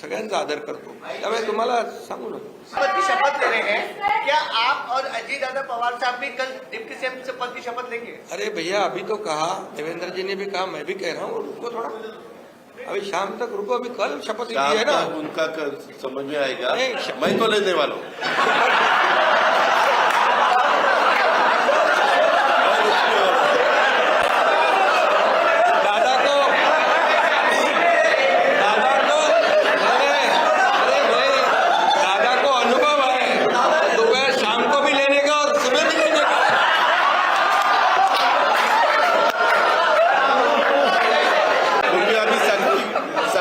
सगळ्यांचा आदर करतो. त्यामुळे तुम्हाला सांगू ना पद की शपथ ले रहे हैं क्या आप और अजीत दादा पवार साहब भी कल डिप्टी सीएम से पद की शपथ लेंगे? अरे भैया अभी तो कहा देवेंद्र जी ने भी कहा मैं भी कह रहा हूँ रुको थोड़ा। अभी शाम तक रुको अभी कल शपथ ली है ना। उनका कल समझ में आएगा। मैं तो लेने वाला हूँ।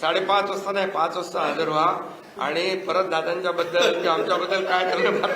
साडेपाच वाजता नाही पाच वाजता हजर व्हा. आणि परत दादांच्या बद्दल किंवा आमच्याबद्दल काय त्यांना